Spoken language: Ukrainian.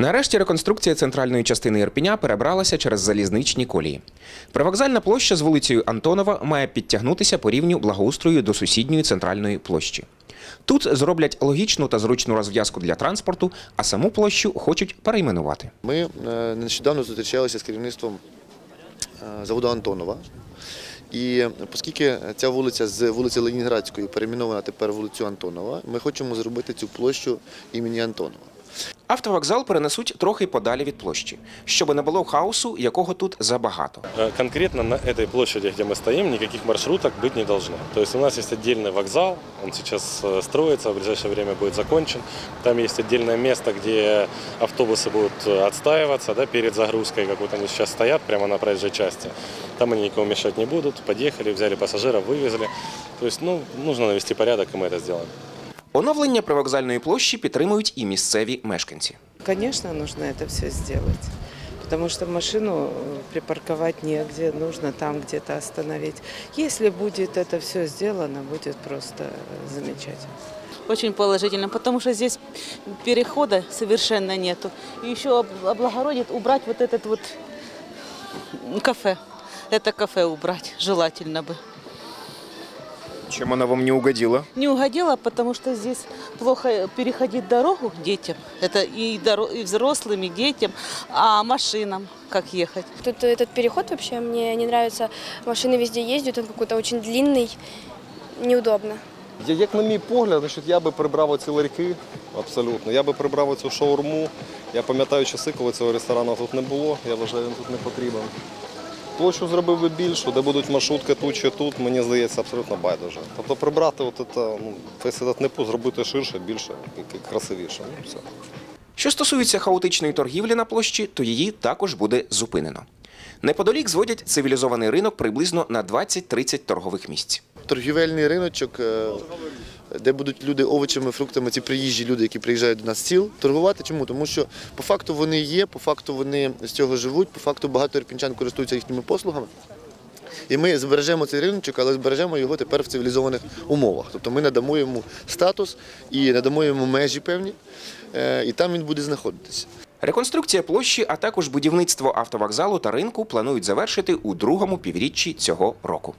Нарешті реконструкція центральної частини Ірпіня перебралася через залізничні колії. Привокзальна площа з вулицею Антонова має підтягнутися по рівню благоустрою до сусідньої центральної площі. Тут зроблять логічну та зручну розв'язку для транспорту, а саму площу хочуть перейменувати. Ми е, нещодавно зустрічалися з керівництвом е, заводу Антонова. І оскільки ця вулиця з вулиці Ленінградської перейменована тепер вулицю Антонова, ми хочемо зробити цю площу імені Антонова. Автовокзал перенесуть трохи подалі від площі, щоб не було хаосу, якого тут забагато. Э, Конкретно на этой площади, где мы стоим, никаких маршруток быть не должно. То есть у нас есть отдельный вокзал, он сейчас э, строится, в ближайшее время будет закончен. Там есть отдельное место, где автобусы будут э, отстаиваться да, перед загрузкой, как вот они сейчас стоят прямо на проезжей части. Там они никому мешать не будут. Подъехали, взяли пассажиров, вывезли. То есть ну, нужно навести порядок, и мы это сделаем. Оновлення привокзальної площі підтримують і місцеві мешканці. Конечно, нужно это все сделать. Потому что машину э, припарковать негде, нужно там где-то остановить. Если будет это все сделано, будет просто э, замечательно. Очень положительно, потому что здесь перехода совершенно нету. И еще об- облагородит убрать вот этот вот кафе. Это кафе убрать желательно бы. Чим вона вам не угодила? Не угодила, потому что здесь плохо переходить дорогу детям. Это и, доро- и взрослым, и детям, а машинам как ехать. Тут этот переход вообще мне не нравится. Машины везде ездят, он какой-то очень длинный, неудобно. Я- Як на мій погляд, значить, я би прибрав оці ларьки, абсолютно. Я би прибрав цю шаурму. Я пам'ятаю часи, коли цього ресторану тут не було. Я вважаю, він тут не потрібен. Площу зробив би більшу, де будуть маршрутки тут чи тут, мені здається, абсолютно байдуже. Тобто прибрати от це, ну, весь этот непу, зробити ширше, більше і красивіше. Ну, все. Що стосується хаотичної торгівлі на площі, то її також буде зупинено. Неподалік зводять цивілізований ринок приблизно на 20-30 торгових місць. Торгівельний риночок, е, де будуть люди овочами, фруктами, ці приїжджі люди, які приїжджають до нас з сіл, торгувати. Чому? Тому що по факту вони є, по факту вони з цього живуть, по факту багато ірпінчан користуються їхніми послугами. І ми збережемо цей риночок, але збережемо його тепер в цивілізованих умовах. Тобто ми надамо йому статус і надамо йому межі певні, е, і там він буде знаходитися. Реконструкція площі, а також будівництво автовокзалу та ринку планують завершити у другому півріччі цього року.